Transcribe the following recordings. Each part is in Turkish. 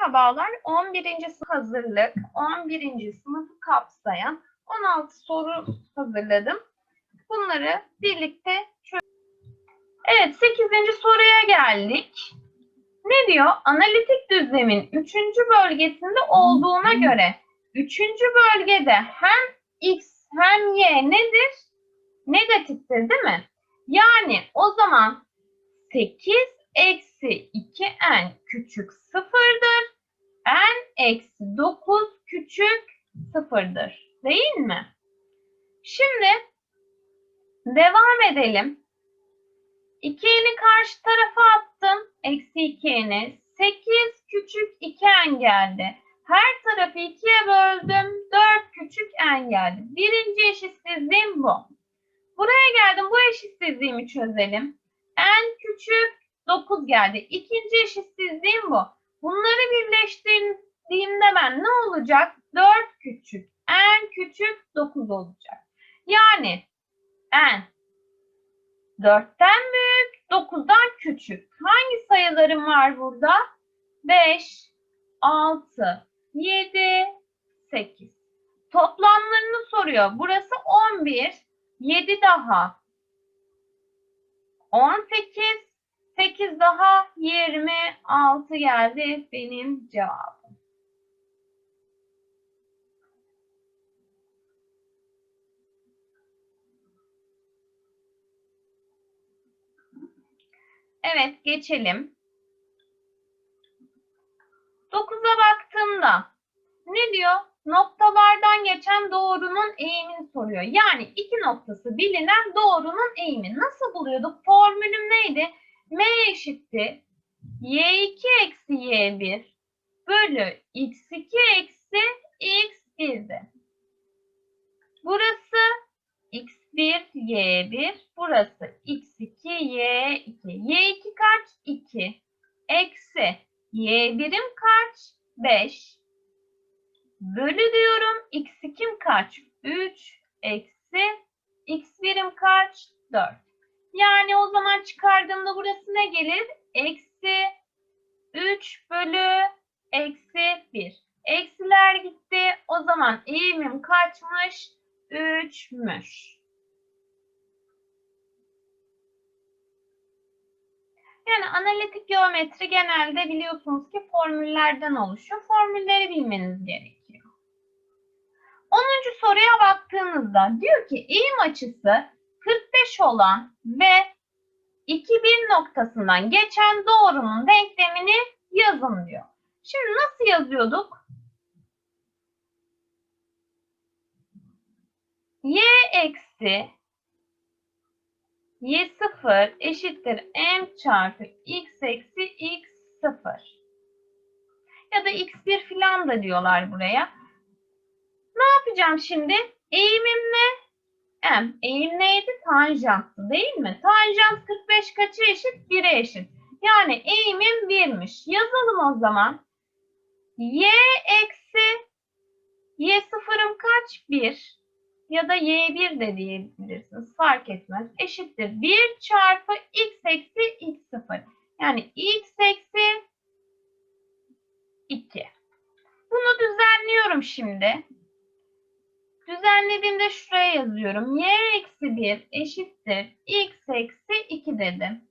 Merhabalar. 11. sınıf hazırlık, 11. sınıfı kapsayan 16 soru hazırladım. Bunları birlikte çöz. Evet, 8. soruya geldik. Ne diyor? Analitik düzlemin 3. bölgesinde olduğuna göre 3. bölgede hem x hem y nedir? Negatiftir değil mi? Yani o zaman 8 eksi 2n küçük sıfırdır. Eksi 9 küçük sıfırdır. Değil mi? Şimdi devam edelim. 2n'i karşı tarafa attım. Eksi 2n'i. 8 küçük 2n geldi. Her tarafı 2'ye böldüm. 4 küçük n geldi. Birinci eşitsizliğim bu. Buraya geldim. Bu eşitsizliğimi çözelim. n küçük 9 geldi. İkinci eşitsizliğim bu. Bunları birleştirdiğimde ben ne olacak? 4 küçük, n küçük 9 olacak. Yani n 4'ten büyük, 9'dan küçük. Hangi sayılarım var burada? 5, 6, 7, 8. Toplamlarını soruyor. Burası 11, 7 daha 18, 8 daha 26 geldi benim cevabım. Evet geçelim. 9'a baktığımda ne diyor? Noktalardan geçen doğrunun eğimini soruyor. Yani iki noktası bilinen doğrunun eğimi. Nasıl buluyorduk? Formülüm neydi? m eşittir y2 eksi y1 bölü x2 eksi x1'di. Burası x1 y1 burası x2 y2. y2 kaç? 2 eksi y1'im kaç? 5 bölü diyorum x2'm kaç? 3 eksi x1'im kaç? 4. Yani o zaman çıkardığımda burası ne gelir? Eksi 3 bölü eksi 1. Eksiler gitti. O zaman eğimim kaçmış? 3'müş. Yani analitik geometri genelde biliyorsunuz ki formüllerden oluşuyor. Formülleri bilmeniz gerekiyor. 10. soruya baktığınızda diyor ki eğim açısı 45 olan ve 2-1 noktasından geçen doğrunun denklemini yazın diyor. Şimdi nasıl yazıyorduk? y eksi y0 eşittir m çarpı x eksi x0 ya da x1 filan da diyorlar buraya. Ne yapacağım şimdi? Eğimim ne? M. Eğim neydi? Tanjanttı değil mi? Tanjant 45 kaça eşit? 1'e eşit. Yani eğimim 1'miş. Yazalım o zaman. Y eksi Y sıfırım kaç? 1. Ya da Y1 de diyebilirsiniz. Fark etmez. Eşittir. 1 çarpı X eksi X0. Yani X eksi 2. Bunu düzenliyorum şimdi. Düzenlediğimde şuraya yazıyorum. y eksi 1 eşittir x eksi 2 dedim.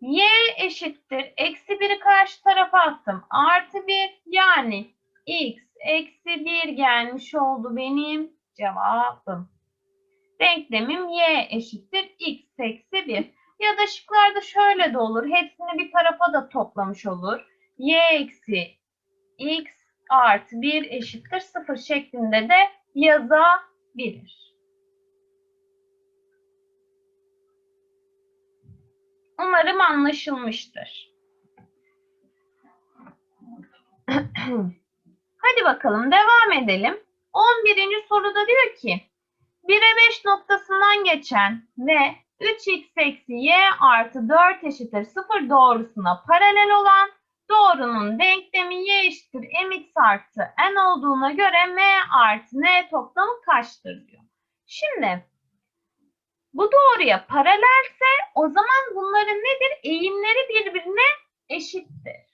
y eşittir. Eksi 1'i karşı tarafa attım. Artı 1 yani x eksi 1 gelmiş oldu benim cevabım. Denklemim y eşittir x eksi 1. Ya da şıklarda şöyle de olur. Hepsini bir tarafa da toplamış olur. y eksi x artı 1 eşittir 0 şeklinde de yazabilir. Umarım anlaşılmıştır. Hadi bakalım devam edelim. 11. soruda diyor ki 1'e 5 noktasından geçen ve 3x eksi y artı 4 eşittir 0 doğrusuna paralel olan doğrunun denklemi y eşittir mx artı n olduğuna göre m artı n toplamı kaçtır diyor. Şimdi bu doğruya paralelse o zaman bunların nedir? Eğimleri birbirine eşittir.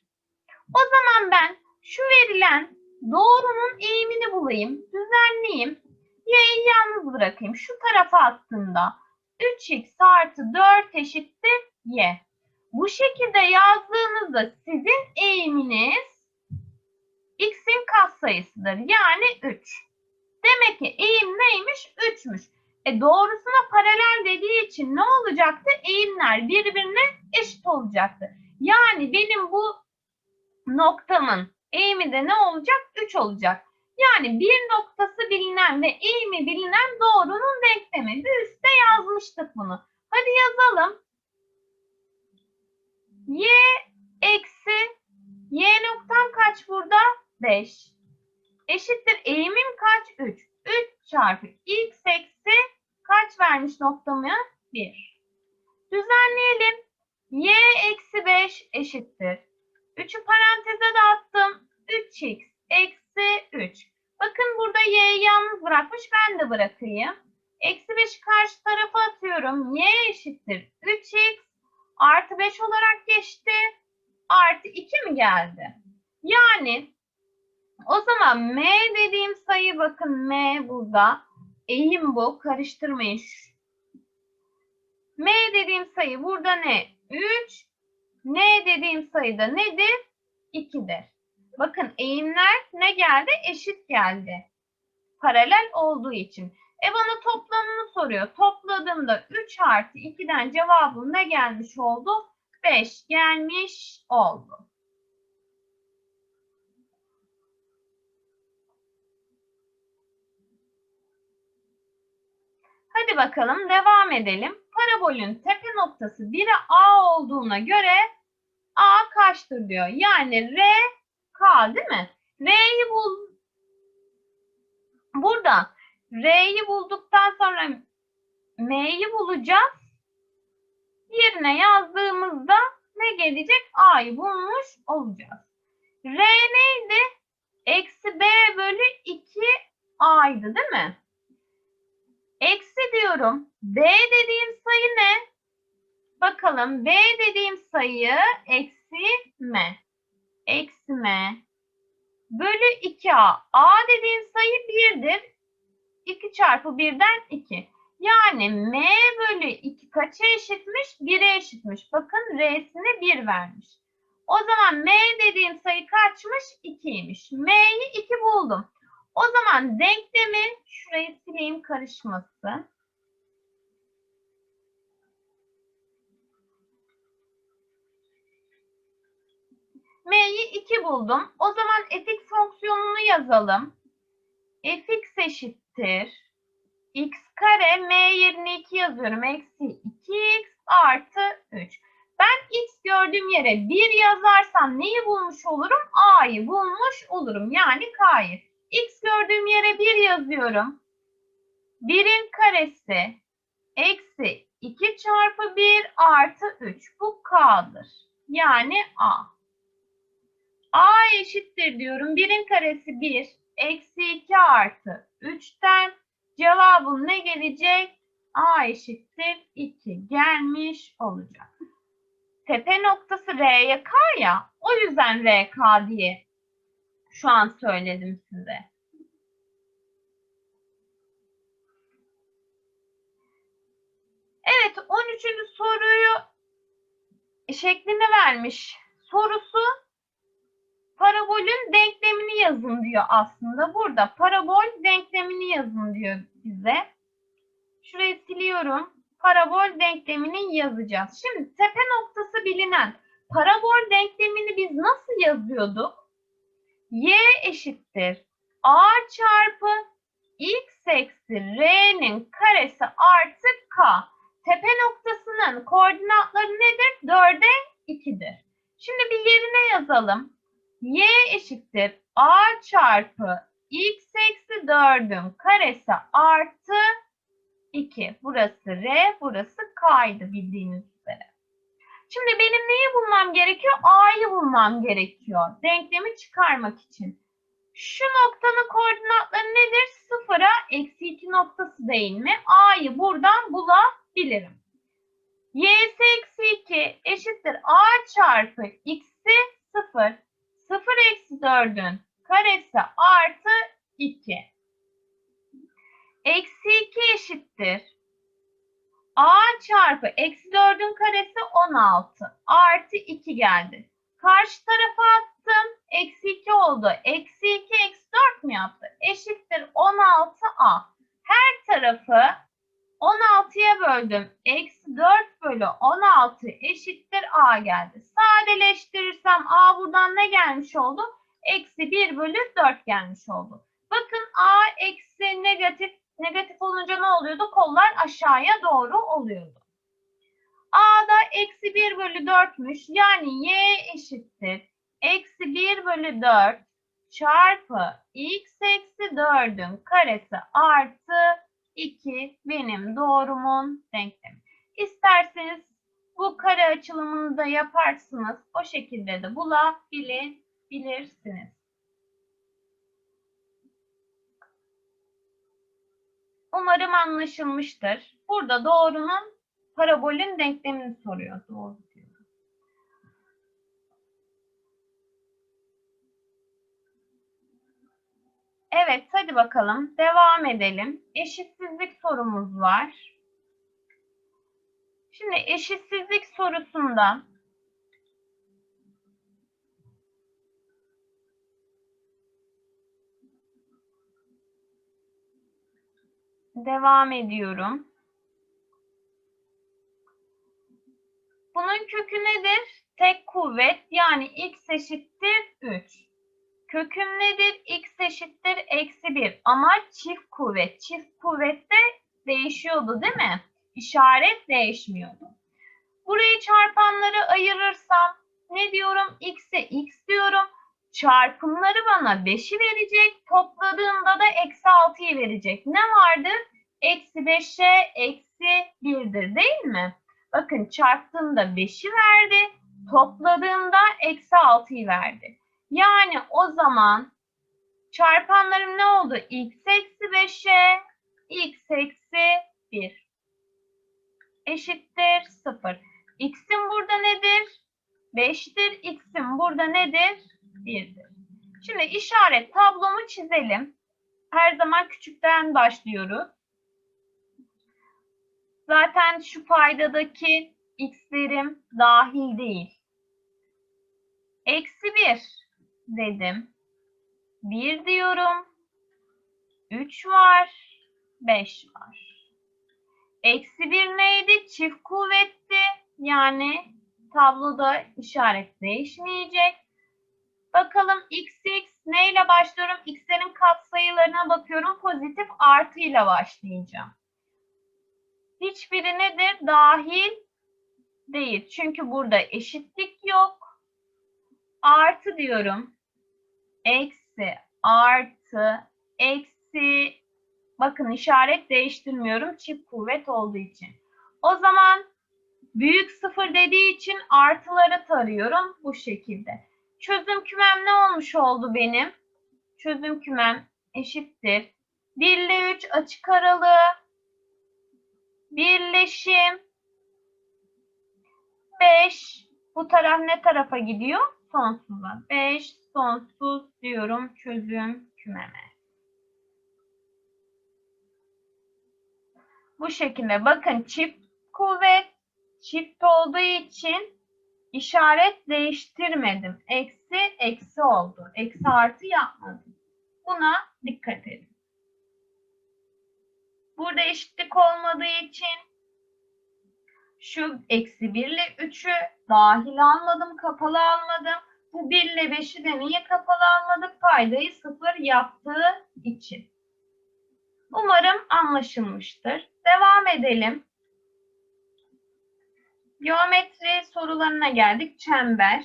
O zaman ben şu verilen doğrunun eğimini bulayım, düzenleyeyim. Y'yi yalnız bırakayım. Şu tarafa attığımda 3x artı 4 eşittir y. Bu şekilde yazdığınızda sizin eğiminiz x'in katsayısıdır. Yani 3. Demek ki eğim neymiş? 3'müş. E doğrusuna paralel dediği için ne olacaktı? Eğimler birbirine eşit olacaktı. Yani benim bu noktamın eğimi de ne olacak? 3 olacak. Yani bir noktası bilinen ve eğimi bilinen doğrunun denklemi. Bir üstte yazmıştık bunu. Hadi yazalım. Y eksi y noktam kaç burada? 5. Eşittir eğimim kaç? 3. 3 çarpı x eksi kaç vermiş noktamı? 1. Düzenleyelim. y eksi 5 eşittir. 3'ü paranteze dağıttım. 3x eksi 3. Bakın burada y'yi yalnız bırakmış. Ben de bırakayım. Eksi 5'i karşı tarafa atıyorum. y eşittir 3x artı 5 olarak geçti. Artı 2 mi geldi? Yani o zaman m dediğim sayı bakın m burada. Eğim bu. Karıştırmayın. m dediğim sayı burada ne? 3. n dediğim sayı da nedir? 2'dir. Bakın eğimler ne geldi? Eşit geldi. Paralel olduğu için. E bana toplamını soruyor. Topladığımda 3 artı 2'den cevabım ne gelmiş oldu? 5 gelmiş oldu. Hadi bakalım devam edelim. Parabolün tepe noktası 1'e A olduğuna göre A kaçtır diyor. Yani R K değil mi? R'yi bul. Burada R'yi bulduktan sonra M'yi bulacağız. Yerine yazdığımızda ne gelecek? A'yı bulmuş olacağız. R neydi? Eksi B bölü 2 A'ydı değil mi? Eksi diyorum. B dediğim sayı ne? Bakalım B dediğim sayı eksi M. Eksi M. Bölü 2A. A dediğim sayı 1'dir. 2 çarpı 1'den 2. Yani M bölü 2 kaça eşitmiş? 1'e eşitmiş. Bakın R'sine 1 vermiş. O zaman M dediğim sayı kaçmış? 2'ymiş. M'yi 2 buldum. O zaman denklemi şurayı sileyim karışmasın. M'yi 2 buldum. O zaman fx fonksiyonunu yazalım. fx eşittir. x kare m yerine 2 yazıyorum. Eksi 2x artı 3. Ben x gördüğüm yere 1 yazarsam neyi bulmuş olurum? a'yı bulmuş olurum. Yani k'yı. x gördüğüm yere 1 yazıyorum. 1'in karesi eksi 2 çarpı 1 artı 3. Bu k'dır. Yani a. a eşittir diyorum. 1'in karesi 1. Eksi 2 artı 3'ten cevabım ne gelecek? a eşittir 2 gelmiş olacak. Tepe noktası R'ye K ya. O yüzden RK diye şu an söyledim size. Evet 13. soruyu şeklini vermiş. Sorusu parabolün denklemini yazın diyor aslında. Burada parabol denklemini yazın diyor bize. Şurayı siliyorum. Parabol denklemini yazacağız. Şimdi tepe noktası bilinen parabol denklemini biz nasıl yazıyorduk? Y eşittir A çarpı X eksi R'nin karesi artı K. Tepe noktasının koordinatları nedir? 4'e 2'dir. Şimdi bir yerine yazalım. Y eşittir A çarpı X eksi 4'ün karesi artı 2. Burası R, burası K'ydı bildiğiniz üzere. Şimdi benim neyi bulmam gerekiyor? A'yı bulmam gerekiyor. Denklemi çıkarmak için. Şu noktanın koordinatları nedir? Sıfıra eksi 2 noktası değil mi? A'yı buradan bulabilirim. Y'si eksi 2 eşittir A çarpı X'i 0. 0 4'ün karesi artı 2. Eksi 2 eşittir. A çarpı eksi 4'ün karesi 16 artı 2 geldi. Karşı tarafa attım. Eksi 2 oldu. Eksi 2 eksi 4 mü yaptı? Eşittir 16A. Her tarafı 16'ya böldüm. Eksi 4 bölü 16 eşittir A geldi. Sadeleştirirsem A buradan ne gelmiş oldu? Eksi 1 bölü 4 gelmiş oldu. Bakın A eksi negatif. Negatif olunca ne oluyordu? Kollar aşağıya doğru oluyordu. A'da eksi 1 bölü 4'müş. Yani y eşittir. Eksi 1 bölü 4 çarpı x eksi 4'ün karesi artı 2 benim doğrumun denklemi. İsterseniz bu kare açılımını da yaparsınız. O şekilde de bulabilirsiniz. Umarım anlaşılmıştır. Burada doğrunun parabolün denklemini soruyor. Doğru diyor. Evet, hadi bakalım. Devam edelim. Eşitsizlik sorumuz var. Şimdi eşitsizlik sorusunda devam ediyorum. Bunun kökü nedir? Tek kuvvet yani x eşittir 3. Köküm nedir? x eşittir eksi 1. Ama çift kuvvet. Çift kuvvette değişiyordu değil mi? İşaret değişmiyordu. Burayı çarpanları ayırırsam ne diyorum? x'e x diyorum. Çarpımları bana 5'i verecek. Topladığımda da eksi 6'yı verecek. Ne vardır? Eksi 5'e eksi 1'dir değil mi? Bakın çarptığımda 5'i verdi. Topladığımda eksi 6'yı verdi. Yani o zaman çarpanlarım ne oldu? x eksi 5'e x eksi 1 eşittir 0. x'in burada nedir? 5'tir. x'in burada nedir? 1'dir. Şimdi işaret tablomu çizelim. Her zaman küçükten başlıyoruz. Zaten şu paydadaki x'lerim dahil değil. Eksi 1 dedim. 1 diyorum. 3 var. 5 var. Eksi 1 neydi? Çift kuvvetti. Yani tabloda işaret değişmeyecek. Bakalım x x neyle başlıyorum? X'lerin katsayılarına bakıyorum. Pozitif artı ile başlayacağım. Hiçbiri nedir? Dahil değil. Çünkü burada eşitlik yok. Artı diyorum. Eksi, artı, eksi. Bakın işaret değiştirmiyorum. Çift kuvvet olduğu için. O zaman büyük sıfır dediği için artıları tarıyorum bu şekilde. Çözüm kümem ne olmuş oldu benim? Çözüm kümem eşittir. 1 ile 3 açık aralığı birleşim 5 bu taraf ne tarafa gidiyor? Sonsuza. 5 sonsuz diyorum çözüm kümeme. Bu şekilde bakın çift kuvvet çift olduğu için işaret değiştirmedim. Eksi eksi oldu. Eksi artı yapmadım. Buna dikkat edin. Burada eşitlik olmadığı için şu eksi 1 ile 3'ü dahil almadım, kapalı almadım. Bu 1 ile 5'i de niye kapalı almadık? Paydayı sıfır yaptığı için. Umarım anlaşılmıştır. Devam edelim. Geometri sorularına geldik. Çember.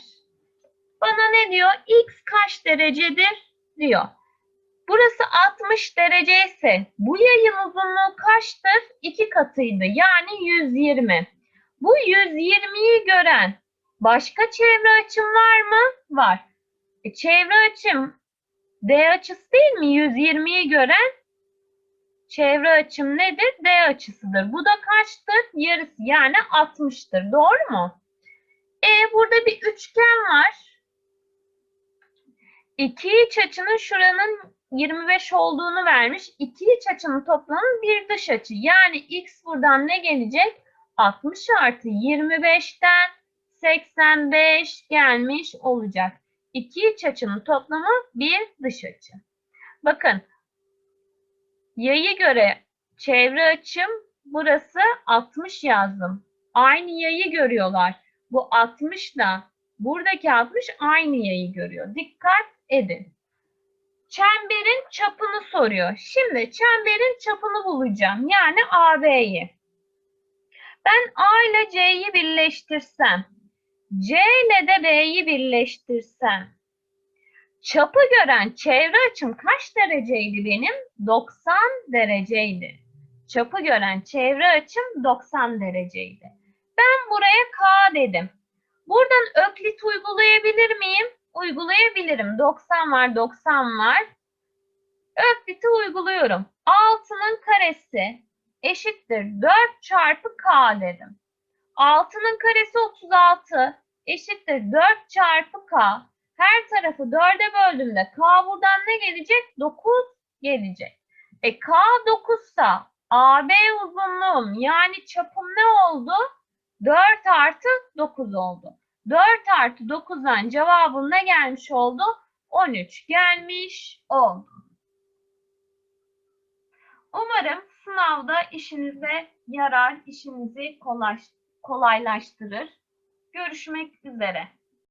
Bana ne diyor? X kaç derecedir? diyor. Burası 60 derece ise bu yayın uzunluğu kaçtır? 2 katıydı. Yani 120. Bu 120'yi gören başka çevre açım var mı? Var. E, çevre açım D açısı değil mi? 120'yi gören çevre açım nedir? D açısıdır. Bu da kaçtır? Yarısı yani 60'tır. Doğru mu? E burada bir üçgen var. İki iç açının şuranın 25 olduğunu vermiş. İki iç açının toplamı bir dış açı. Yani x buradan ne gelecek? 60 artı 25'ten 85 gelmiş olacak. İki iç açının toplamı bir dış açı. Bakın yayı göre çevre açım burası 60 yazdım. Aynı yayı görüyorlar. Bu 60 ile buradaki 60 aynı yayı görüyor. Dikkat edin. Çemberin çapını soruyor. Şimdi çemberin çapını bulacağım. Yani AB'yi. Ben A ile C'yi birleştirsem, C ile de B'yi birleştirsem, çapı gören çevre açım kaç dereceydi benim? 90 dereceydi. Çapı gören çevre açım 90 dereceydi. Ben buraya K dedim. Buradan öklit uygulayabilir miyim? Uygulayabilirim. 90 var, 90 var. Öklit'i uyguluyorum. 6'nın karesi eşittir 4 çarpı K dedim. 6'nın karesi 36 eşittir 4 çarpı K. Her tarafı 4'e böldüğümde K buradan ne gelecek? 9 gelecek. E K 9 sa AB uzunluğum yani çapım ne oldu? 4 artı 9 oldu. 4 artı 9'dan cevabım ne gelmiş oldu? 13 gelmiş oldu. Umarım sınavda işinize yarar, işinizi kolay, kolaylaştırır. Görüşmek üzere.